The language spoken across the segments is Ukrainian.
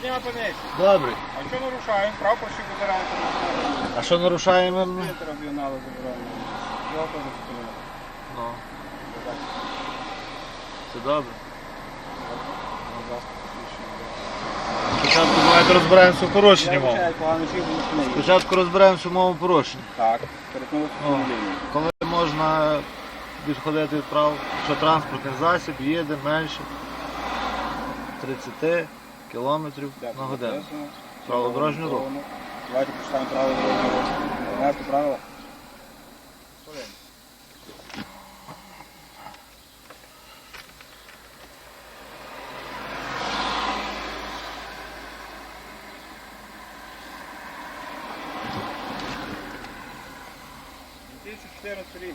дня, пане. Добре. А що нарушаємо? Прапорщик забирали. А що нарушаємо? Принтер об'єднали, забирали. Його теж зупинили. Ну, це добре. Спочатку давайте розбираємося в порушенні Я мову. вибачаю, погано чую, бо машина їде. Спочатку розбираємося в мову порушення. Так, перетнули О. лінію. Коли можна відходити від прав, що транспортний засіб їде менше 30 кілометрів на годину. пояснення. Дорожнього руху. Давайте почитаємо правила дорожнього руху. Знаєте правила? рік.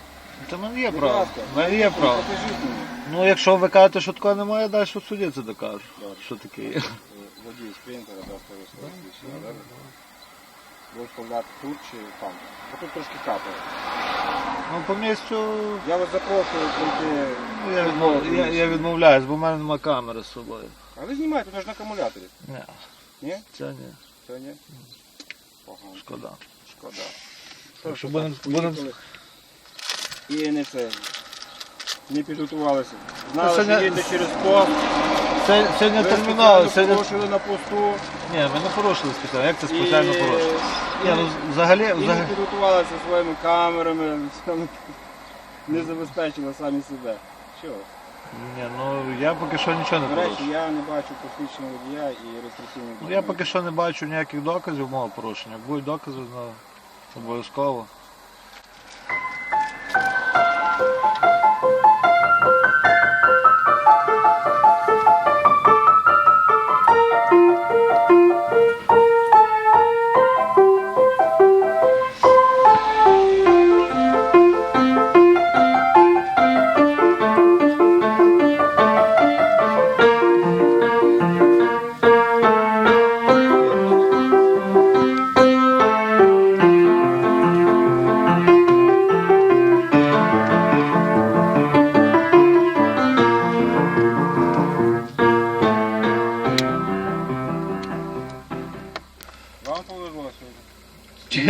Це в мене є Будь право. ласка. В мене є право. Покажіть мені. Ну якщо ви кажете, що такого немає, далі в суді це докажу. Добре. Що таке є. Е, Водій з принтера, да, своє своє свідчення, добре? Будеш вставляти тут чи там? Бо тут трошки капає. Ну по місцю Я вас запрошую прийти. ну, я, відмов... я, я відмовляюсь, бо в мене немає камери з собою. А ви знімаєте, тут ж на акумуляторі. Ні, Ні? це ні. Це ні? Погано. Шкода. Шкода. Так що будемо- поїхали. будемо- І не це. Не підготувалися. Знали, що сьогодні- через пост. Це, Ви термінал, спеціально це порушили на посту. Ні, ми не порушили спеціально. Як це спеціально І- порушили? Ні, ну взагалі, І не взагалі. підготувалися своїми камерами, не забезпечили самі себе. Що? Ні, ну я поки що нічого не До речі, порушив. я не бачу посвідчення водія і реєстраційний Ну, я поки що не бачу ніяких доказів мого порушення. Будуть докази, ну, обов'язково.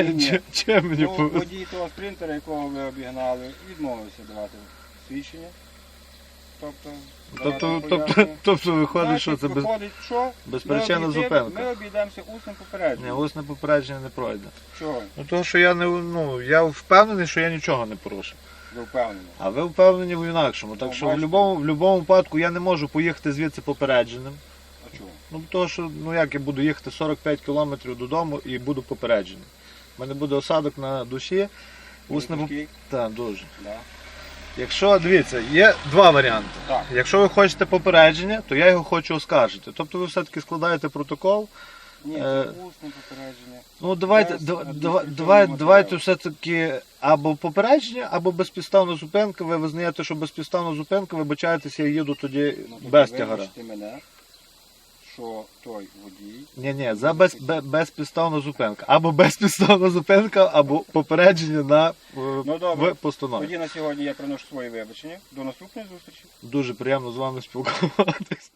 Ні, мені Ну, повезло? водій того спринтера, якого ви обігнали, відмовився давати свідчення. Тобто, Тобто, давати тобто, пояснення. тобто виходить, що Значить, це без, виходить, що? безпричинна Ми обійдемо- зупинка. Ми обійдемося усним Ні, попередженням. усне попередження не пройде. Чого? Ну того, що я не ну я впевнений, що я нічого не порушив. Ви впевнені? А ви впевнені в інакшому. Так Ну, що в бачите. будь-якому в будь-якому випадку я не можу поїхати звідси попередженим. А чого? Ну того, що ну як я буду їхати 45 кілометрів додому і буду попереджений. У мене буде осадок на душі. Усне? Так, дуже. Да. Якщо дивіться, є два варіанти. Так. Якщо ви хочете попередження, то я його хочу оскаржити. Тобто ви все-таки складаєте протокол. Ні, Е, це усне попередження. Ну давайте, адміністративного дава- давайте, все-таки або попередження, або безпідставна зупинка. Ви визнаєте, що безпідставна зупинка, вибачаєтеся, я їду тоді Ну, тоді без тягара. вибачте мене, що той водій Ні, ні, за без, без, безпідставна зупинка. Або безпідставна зупинка, або попередження на е, Ну, добре. в постанові. Тоді на сьогодні я приношу свої вибачення. До наступної зустрічі. Дуже приємно з вами спілкуватись.